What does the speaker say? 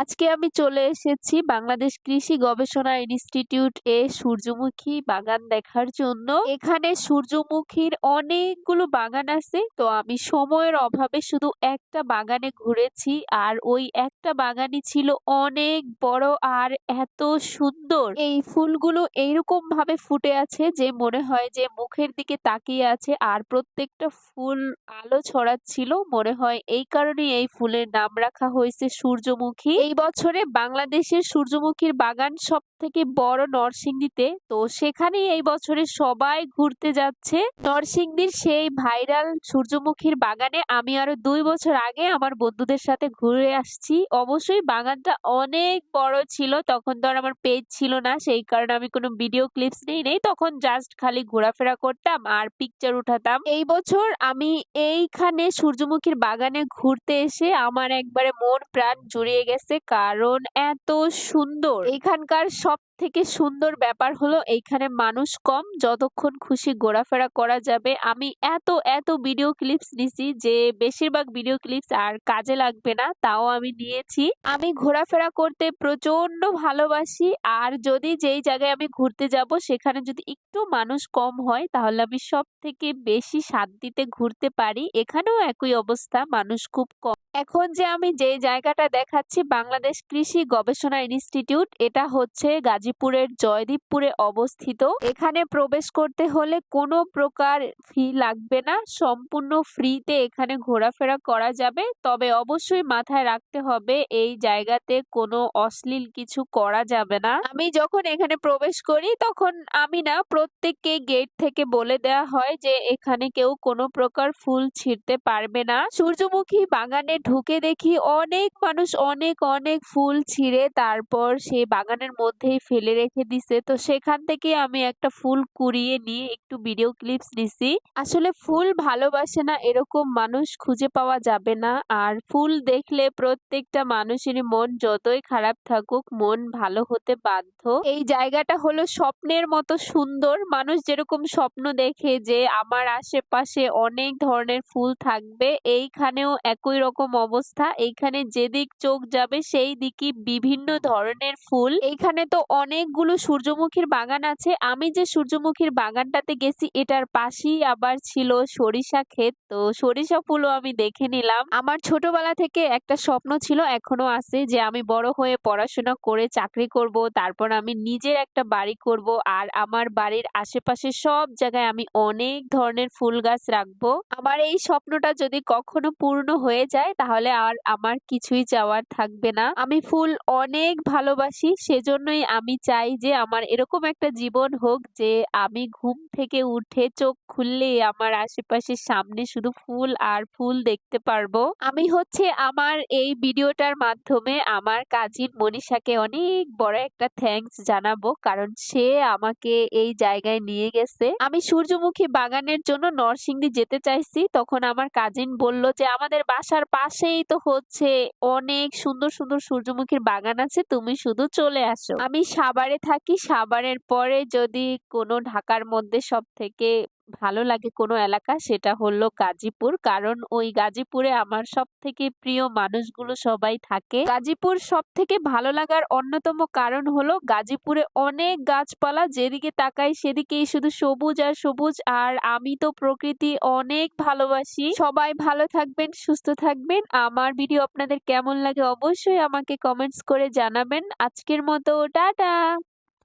আজকে আমি চলে এসেছি বাংলাদেশ কৃষি গবেষণা ইনস্টিটিউট এ সূর্যমুখী বাগান দেখার জন্য। এখানে সূর্যমুখীর অনেকগুলো বাগান আছে। তো আমি সময়ের অভাবে শুধু একটা বাগানে ঘুরেছি আর ওই একটা বাগানই ছিল অনেক বড় আর এত সুন্দর। এই ফুলগুলো এইরকম ভাবে ফুটে আছে যে মনে হয় যে মুখের দিকে তাকিয়ে আছে আর প্রত্যেকটা ফুল আলো ছড়াচ্ছিল। মনে হয় এই কারণে এই ফুলের নাম রাখা হয়েছে সূর্যমুখী। এই বছরে বাংলাদেশের সূর্যমুখীর বাগান সব থেকে বড় নরসিংদীতে। তো সেখানে এই বছরে সবাই ঘুরতে যাচ্ছে। নরসিংদীর সেই ভাইরাল সূর্যমুখীর বাগানে আমি আরও দুই বছর আগে আমার বন্ধুদের সাথে ঘুরে আসছি। অবশ্যই বাগানটা অনেক বড় ছিল, তখন আর আমার পেজ ছিল না, সেই কারণে আমি কোনো ভিডিও ক্লিপস নেই নেই। তখন জাস্ট খালি ঘোরাফেরা করতাম আর পিকচার উঠাতাম। এই বছর আমি এইখানে সূর্যমুখীর বাগানে ঘুরতে এসে আমার একবারে মন প্রাণ জুড়িয়ে গেছে। কারণ এত সুন্দর। এখানকার সব থেকে সুন্দর ব্যাপার হলো এইখানে মানুষ কম, যতক্ষণ খুশি ঘোরাফেরা করা যাবে। আমি এত এত ভিডিও ক্লিপস নিছি যে বেশিরভাগ ভিডিও ক্লিপস আর কাজে লাগবে না, তাও আমি নিয়েছি। আমি ঘোরাফেরা করতে প্রচণ্ড ভালোবাসি আর যদি যেই জায়গায় আমি ঘুরতে যাব সেখানে যদি একটু মানুষ কম হয় তাহলে আমি সব থেকে বেশি শান্তিতে ঘুরতে পারি। এখানেও একই অবস্থা, মানুষ খুব কম। এখন যে আমি যে জায়গাটা দেখাচ্ছি, বাংলাদেশ কৃষি গবেষণা ইনস্টিটিউট, এটা হচ্ছে গাজীপুরের জয়দীপপুরে অবস্থিত। এখানে প্রবেশ করতে হলে কোনো প্রকার ফি লাগবে না। সম্পূর্ণ ফ্রিতে এখানে ঘোরাফেরা করা যাবে। তবে অবশ্যই মাথায় রাখতে হবে, এই জায়গাতে কোনো অশ্লীল কিছু করা যাবে না। আমি যখন এখানে প্রবেশ করি, তখন আমি না, প্রত্যেককে গেট থেকে বলে দেওয়া হয় যে, এখানে কেউ কোনো প্রকার ফুল ছিঁড়তে পারবে না। সূর্যমুখী বাগানে ঢুকে দেখি অনেক মানুষ অনেক অনেক ফুল ছিঁড়ে, তারপর সেই বাগানের মধ্যেই ফেলে রেখে দিছে। তো সেখান থেকে আমি একটা ফুল কুড়িয়ে নিয়ে একটু ভিডিও ক্লিপস নিছি। আসলে ফুল ভালোবাসে না, এরকম মানুষ খুঁজে পাওয়া যাবে না। আর ফুল দেখলে প্রত্যেকটা মানুষেরই মন যতই খারাপ থাকুক, মন ভালো হতে বাধ্য। এই জায়গাটা হলো স্বপ্নের মতো সুন্দর। মানুষ যেরকম স্বপ্ন দেখে যে আমার আশেপাশে অনেক ধরনের ফুল থাকবে, এইখানেও একই রকম অবস্থা। এইখানে যেদিক চোখ যাবে, সেই দিকই বিভিন্ন ধরনের ফুল। এইখানে তো অনেকগুলো সূর্যমুখীর বাগান আছে। আমি যে সূর্যমুখীর বাগানটাতে গেছি, এটার পাশেই আবার ছিল সরিষা ক্ষেত। তো সরিষা ফুলও আমি দেখে নিলাম। আমার ছোটবেলা থেকে একটা স্বপ্ন ছিল, এখনও আছে, যে আমি বড় হয়ে পড়াশোনা করে চাকরি করব, তারপর আমি নিজের একটা বাড়ি করব, আর আমার বাড়ির আশেপাশে সব জায়গায় আমি অনেক ধরনের ফুল গাছ রাখব। আমার এই স্বপ্নটা যদি কখনো পূর্ণ হয়ে যায়, তাহলে আর আমার কিছুই চাওয়ার থাকবে না। আমি ফুল অনেক ভালোবাসি, সেজন্যই আমি চাই যে আমার এরকম একটা জীবন হোক যে আমি ঘুম থেকে উঠে চোখ খুললে আমার আশেপাশের সামনে শুধু ফুল আর ফুল দেখতে পারব। আমি হচ্ছে আমার এই ভিডিওটার মাধ্যমে আমার কাজিন মনীষাকে অনেক বড় একটা থ্যাঙ্কস জানাব কারণ সে আমাকে এই জায়গায় নিয়ে গেছে। আমি সূর্যমুখী বাগানের জন্য নরসিংদী যেতে চাইছি। তখন আমার কাজিন বলল যে, আমাদের বাসার পাশেই তো হচ্ছে অনেক সুন্দর সুন্দর সূর্যমুখীর বাগান আছে, তুমি শুধু চলে আসো। আমি সাভারে থাকি সাভারের পরে যদি কোনো ঢাকার মধ্যে সব থেকে ভালো লাগে কোনো এলাকা সেটা হলো গাজীপুর। কারণ ওই গাজীপুরে আমার সব থেকে প্রিয় মানুষগুলো সবাই থাকে। গাজীপুর সব থেকে ভালো লাগার অন্যতম কারণ হলো গাজীপুরে অনেক গাছপালা, যেদিকে তাকাই সেদিকেই শুধু সবুজ আর সবুজ। আর আমি তো প্রকৃতি অনেক ভালোবাসি। সবাই ভালো থাকবেন, সুস্থ থাকবেন। আমার ভিডিও আপনাদের কেমন লাগে অবশ্যই আমাকে কমেন্টস করে জানাবেন। আজকের মতো, টাটা!